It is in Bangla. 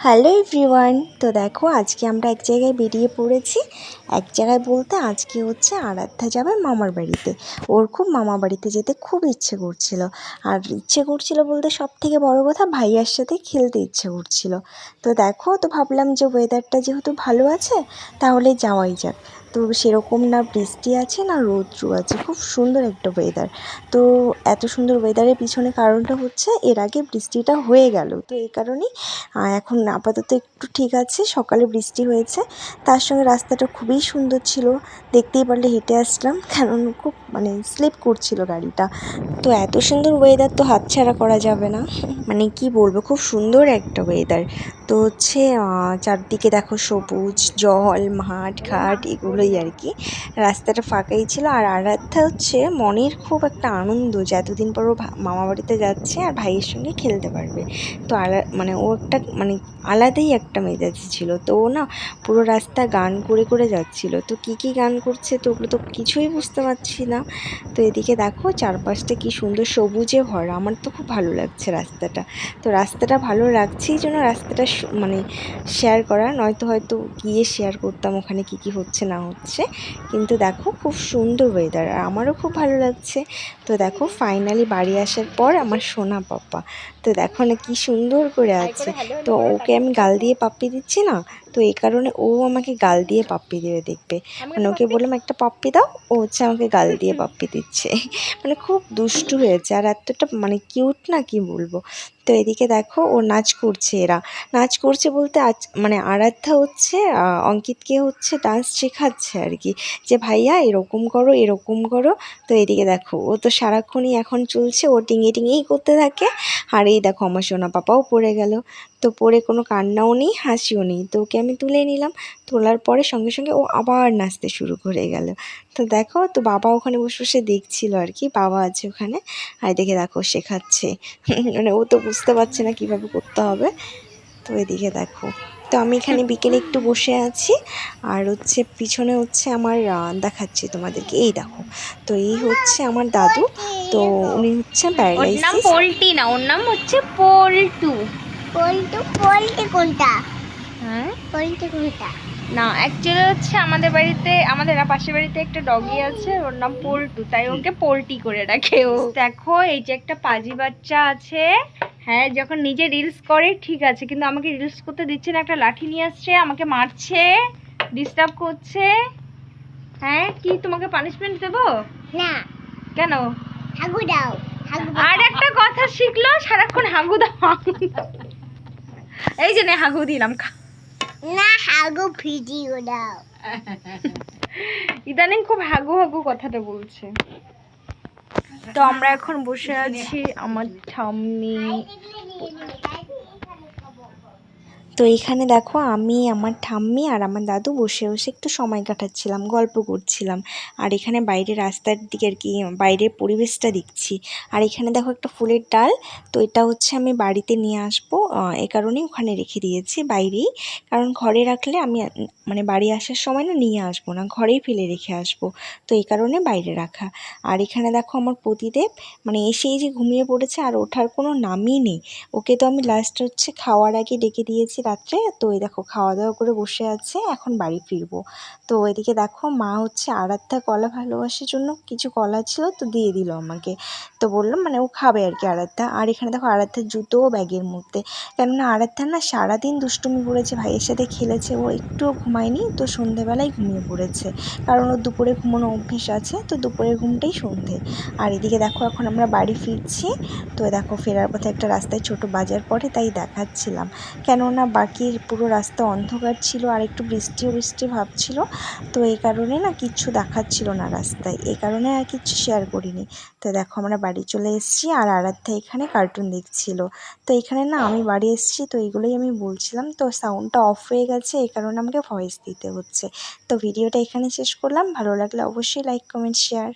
হ্যালো এভরিওয়ান, তো দেখো আজকে আমরা এক জায়গায় বেরিয়ে পড়েছি। এক জায়গায় বলতে আজকে হচ্ছে আরাধ্যা যাবে মামার বাড়িতে। ওর খুব মামা বাড়িতে যেতে খুব ইচ্ছে করছিল। আর ইচ্ছে করছিল বলতে সব থেকে বড় কথা ভাইয়ার সাথে খেলতে ইচ্ছে করছিল। তো দেখো, তো ভাবলাম যে ওয়েদারটা যেহেতু ভালো আছে, তাহলে যাওয়াই যাক। তো সেরকম না বৃষ্টি আছে, না রৌদ্র আছে। খুব সুন্দর একটা ওয়েদার তো এত সুন্দর ওয়েদারের পিছনে কারণটা হচ্ছে, এর আগে বৃষ্টিটা হয়ে গেল। তো এই কারণেই এখন আপাতত একটু ঠিক আছে, সকালে বৃষ্টি হয়েছে। তার সঙ্গে রাস্তাটা খুবই সুন্দর ছিল। দেখতেই পারলে হেঁটে আসলাম, কারণ খুব মানে স্লিপ করছিল গাড়িটা। তো এত সুন্দর ওয়েদার তো হাতছাড়া করা যাবে না। মানে কি বলব, খুব সুন্দর একটা ওয়েদার তো হচ্ছে চারদিকে দেখো সবুজ, জল, মাঠ, ঘাট, এগুলোই আর কি। রাস্তাটা ফাঁকাই ছিল। আর আরাধ্যা হচ্ছে মনের খুব একটা আনন্দ যে এতদিন পর ও ভা- মামা বাড়িতে যাচ্ছে আর ভাইয়ের সঙ্গে খেলতে পারবে। তো আলা মানে ও একটা মানে আলাদাই একটা মেজাজ ছিল। তো ও না পুরো রাস্তা গান করে করে যাচ্ছিল। তো কি কি গান করছে তো ওগুলো তো কিছুই বুঝতে পারছি না। তো এদিকে দেখো চারপাশটা কি সুন্দর সবুজে ভরা। আমার তো খুব ভালো লাগছে রাস্তাটা। তো রাস্তাটা ভালো লাগছেই জন্য রাস্তাটা মানে শেয়ার করা নয়তো হয়তো গিয়ে শেয়ার করতাম ওখানে কি কি হচ্ছে না হচ্ছে। কিন্তু দেখো খুব সুন্দর ওয়েদার আর আমারও খুব ভালো লাগছে। তো দেখো ফাইনালি বাড়ি আসার পর আমার সোনা পাপ্পা তো দেখো না কি সুন্দর করে আছে। তো ওকে আমি গাল দিয়ে পাপ্পি দিচ্ছি না? তো এই কারণে ও আমাকে গাল দিয়ে পাপ্পি দেবে দেখবে। মানে ওকে বললাম একটা পাপ্পি দাও ও হচ্ছে আমাকে গাল দিয়ে পাপ্পি দিচ্ছে। মানে খুব দুষ্টু হয়েছে আর এতটা মানে কিউট না কি বলব। তো এদিকে দেখো ও নাচ করছে এরা। নাচ করছে বলতে আজ মানে আরাধ্যা হচ্ছে অঙ্কিতকে হচ্ছে ডান্স শেখাচ্ছে আর কি। যে ভাইয়া এরকম করো এরকম করো। তো এদিকে দেখো ও তো সারাক্ষণই এখন চলছে ও টিঙে টিঙেই করতে থাকে। আর এই দেখো আমার সোনা পাপাও পড়ে গেল। তো পরে কোনো কান্নাও নেই হাসিও নেই। তো ওকে আমি তুলে নিলাম তোলার পরে সঙ্গে সঙ্গে ও আবার নাচতে শুরু করে গেল। তো দেখো তো বাবা ওখানে বসে বসে দেখছিল আর কি বাবা আছে ওখানে। আর দেখে দেখো শেখাচ্ছে। মানে ও তো বুঝতে পারছে না কীভাবে করতে হবে। তো এদিকে দেখো তো আমি এখানে বিকেলে একটু বসে আছি। আর হচ্ছে পিছনে হচ্ছে আমার দেখাচ্ছি তোমাদেরকে। এই দেখো তো এই হচ্ছে আমার দাদু। তো উনি হচ্ছে ওর নাম প্যারালাইসিস। পোল্টি না ওর নাম হচ্ছে পল্টু। কোনটা? হ্যাঁ? পল্টে কোনটা? না অ্যাকচুয়ালি হচ্ছে আমাদের বাড়িতে আমাদের পাশের বাড়িতে একটা ডগি আছে ওর নাম পল্টু তাই ওকে পোল্টি করে রাখে ও। দেখো এই যে একটা পাজি বাচ্চা আছে হ্যাঁ যখন নিজে রিলস করে ঠিক আছে কিন্তু আমাকে রিলস করতে দিচ্ছে না একটা লাঠি নিয়ে আসছে আমাকে মারছে ডিস্টার্ব করছে। হ্যাঁ কি তোমাকে পানিশমেন্ট দেবো? না। কেন? হাগু দাও আর একটা কথা শিখলো সারাক্ষণ হাগু দাও। এই যে হাগু দিলাম খা। না হাগু ভিডিও দাও। ইদানিং খুব হাগু হাগু কথাটা বলছে। তো আমরা এখন বসে আছি আমার ঠাম্মি। তো এখানে দেখো আমি, আমার ঠাম্মি আর আমার দাদু বসে বসে একটু সময় কাটাচ্ছিলাম, গল্প করছিলাম। আর এখানে বাইরে রাস্তার দিকে আর কি, বাইরের পরিবেশটা দেখছি। আর এখানে দেখো একটা ফুলের ডাল, তো এটা হচ্ছে আমি বাড়িতে নিয়ে আসব। এ কারণেই ওখানে রেখে দিয়েছি বাইরেই। কারণ ঘরে রাখলে আমি মানে বাড়ি আসার সময় না নিয়ে আসব না, ঘরেই ফেলে রেখে আসব। তো এই কারণে বাইরে রাখা। আর এখানে দেখো আমার পতিদেব মানে এসেই যে ঘুমিয়ে পড়েছে আর ওঠার কোনো নামই নেই। ওকে তো আমি লাস্ট হচ্ছে খাওয়ার আগে ডেকে দিয়েছি রাত্রে, তো এই দেখো খাওয়া দাওয়া করে বসে আছে, এখন বাড়ি ফিরবো। তো এদিকে দেখো মা হচ্ছে আরাধ্যা কলা ভালোবাসার জন্য কিছু কলা ছিল, তো দিয়ে দিল আমাকে। তো বললাম মানে ও খাবে আর কি আরাধ্যা। আর এখানে দেখো আরাধ্যার জুতোও ব্যাগের মধ্যে। কেননা আরাধ্যা না সারাদিন দুষ্টুমি করেছে, ভাইয়ের সাথে খেলেছে, ও একটুও ঘুমায়নি, তো সন্ধেবেলায় ঘুমিয়ে পড়েছে। কারণ ওর দুপুরে ঘুমানো অভ্যেস আছে, তো দুপুরের ঘুমটাই সন্ধে। আর এদিকে দেখো এখন আমরা বাড়ি ফিরছি। তো দেখো ফেরার পথে একটা রাস্তায় ছোট বাজার পড়ে, তাই দেখাচ্ছিলাম। কেননা বাকি পুরো রাস্তা অন্ধকার ছিল, আর একটু বৃষ্টিও বৃষ্টি ভাব ছিল, তো এই কারণে না কিচ্ছু দেখাচ্ছিল না রাস্তায়। এই কারণে আর কিচ্ছু শেয়ার করিনি। তো দেখো আমরা বাড়ি চলে এসেছি, আর আরাধ্যা এখানে কার্টুন দেখছিল। তো এখানে না আমি বাড়ি এসেছি, তো এইগুলোই আমি বলছিলাম। তো সাউন্ডটা অফ হয়ে গেছে, এই কারণে আমাকে ভয়েস দিতে হচ্ছে। তো ভিডিওটা এখানে শেষ করলাম। ভালো লাগলে অবশ্যই লাইক কমেন্ট শেয়ার